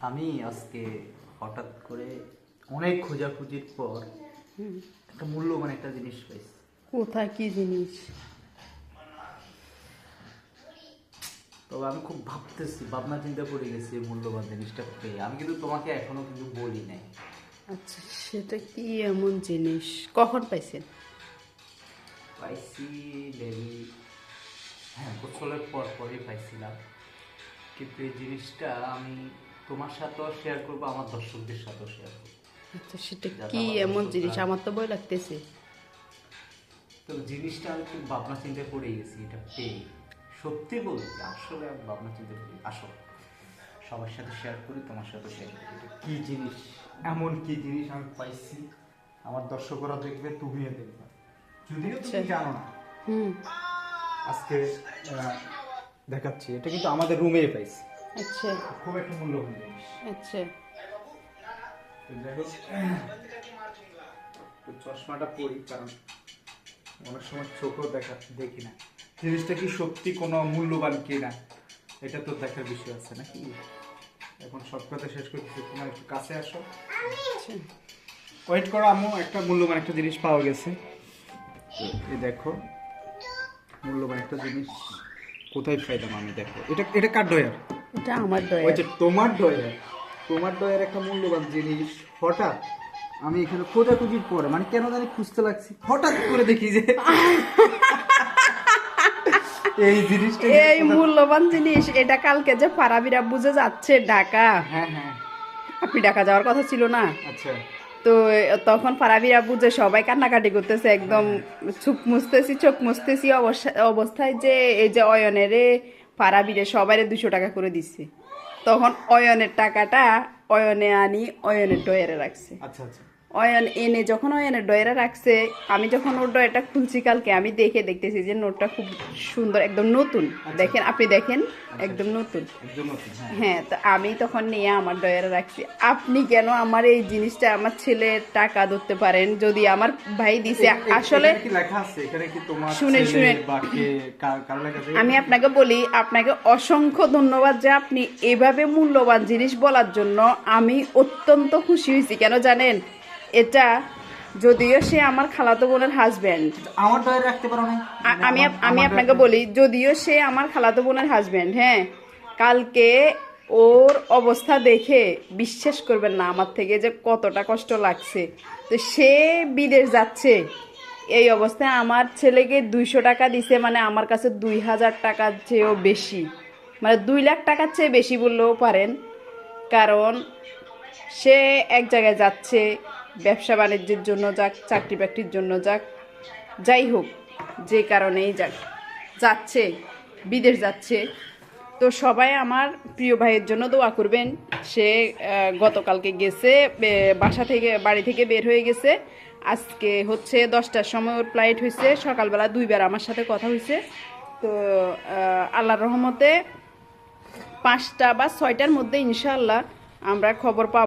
আমি আজকে হঠাৎ করে অনেক খোঁজাখুঁজির পর একটা মূল্যবান একটা জিনিস পাইছি। কোথায় কি জিনিস? তবে আমি খুব ভাবতেছি ভাবনা চিন্তা করে গেছি এই মূল্যবান জিনিসটা পেয়ে। আমি কিন্তু তোমাকে এখনও কিন্তু বলি নাই। আচ্ছা সেটা কি এমন জিনিস? কখন পাইছেন? পাইছি ডেলি হ্যাঁ গোসলের পর পরই পাইছিলাম। কিন্তু এই জিনিসটা আমি তোমার সাথেও শেয়ার করব আমার দর্শকদের সাথেও শেয়ার করব। আচ্ছা সেটা কি এমন দর্শকরা- জিনিস? আমার তো বই লাগতেছে। তো জিনিসটা আমি খুব ভাবনা চিন্তা করে গেছি এটা পেয়ে। সত্যি বলছি আসলে আমি ভাবনা চিন্তা করি আসো। সবার সাথে শেয়ার করি তোমার সাথে শেয়ার করি। কি জিনিস? এমন কি জিনিস আমি পাইছি? আমার দর্শকরা দেখবে তুমিও দেখবে। যদিও তুমি আচ্ছা। জানো না। আজকে দেখাচ্ছি। এটা কিন্তু আমাদের রুমেই পাইছি। আচ্ছা। খুব একটা মূল্যবান জিনিস। আচ্ছা। চশমাটা পরি কারণ অনেক সময় চোখও দেখা দেখি না। জিনিসটা কি সত্যি কোনো মূল্যবান কিনা এটা তো দেখার বিষয় আছে নাকি? এখন সব কথা শেষ করতেছি তোমার একটু কাছে আসো। আচ্ছা। ওয়েট করো আম্মু একটা মূল্যবান একটা জিনিস পাওয়া গেছে। এই দেখো মূল্যবান একটা জিনিস। কোথায় পাইলাম আমি? দেখো এটা এটা কার ডয়ার এটা আমার তোমার তোমার একটা মূল্যবান জিনিস হঠাৎ আমি এখানে খোঁজাখুঁজির পরে মানে কেন জানি খুঁজতে লাগছি হঠাৎ করে দেখি যে এই জিনিসটা এই মূল্যবান জিনিস এটা কালকে যে পারাবিরা বুঝে যাচ্ছে ঢাকা। হ্যাঁ হ্যাঁ। আপনি ঢাকা যাওয়ার কথা ছিল না? আচ্ছা। তো তখন ফারাবিরা বুঝে সবাই কান্নাকাটি করতেছে একদম চুপ মুছতেছি চোখ মুছতেছি অবস্থা- অবস্থায় যে এই যে অয়নেরে ফারাবিরে সবাই দুশো টাকা করে দিচ্ছে তখন অয়নের টাকাটা অয়নে আনি অয়নে টয়ারে রাখছে। আচ্ছা আচ্ছা। অয়ন এনে যখন অয়নের ডয়ারে রাখছে আমি যখন ওর ডয়ারটা খুলছি কালকে আমি দেখে দেখতেছি যে নোটটা খুব সুন্দর একদম নতুন। দেখেন আপনি দেখেন একদম নতুন। হ্যাঁ। হ্যাঁ তো আমি তখন নিয়ে আমার ডয়ারে রাখছি। আপনি কেন আমার এই জিনিসটা আমার ছেলে টাকা ধরতে পারেন? যদি আমার ভাই দিছে আসলে লেখা আছে? আমি আপনাকে বলি আপনাকে অসংখ্য ধন্যবাদ যে আপনি এভাবে মূল্যবান জিনিস বলার জন্য আমি অত্যন্ত খুশি হয়েছি। কেন জানেন? এটা যদিও সে আমার খালাতো বোনের হাজব্যান্ড আমার ডয়ার রাখতে পারো না। আমি আমার- আমি আপনাকে বলি যদিও সে আমার খালাতো বোনের হাজব্যান্ড হ্যাঁ। কালকে ওর অবস্থা দেখে বিশ্বাস করবেন না আমার থেকে যে কতটা কষ্ট লাগছে। তো সে বিদেশ যাচ্ছে। এই অবস্থায় আমার ছেলেকে দুইশো টাকা দিছে মানে আমার কাছে দুই হাজার টাকার চেয়েও বেশি। মানে দুই লাখ টাকার চেয়ে বেশি বললেও পারেন। কারণ সে এক জায়গায় যাচ্ছে ব্যবসা বাণিজ্যের জন্য যাক, চাকরি বাকরির জন্য যাক, যাই হোক, যে কারণেই যাক। যাচ্ছে, বিদেশ যাচ্ছে। তো সবাই আমার প্রিয় ভাইয়ের জন্য দোয়া করবেন। সে গতকালকে গেছে বাসা থেকে, বাড়ি থেকে বের হয়ে গেছে। আজকে হচ্ছে দশটার সময় ওর ফ্লাইট হয়েছে। সকালবেলা দুইবার আমার সাথে কথা হয়েছে। তো আল্লাহর রহমতে পাঁচটা বা ছয়টার মধ্যে ইনশাআল্লাহ আমরা খবর পাব।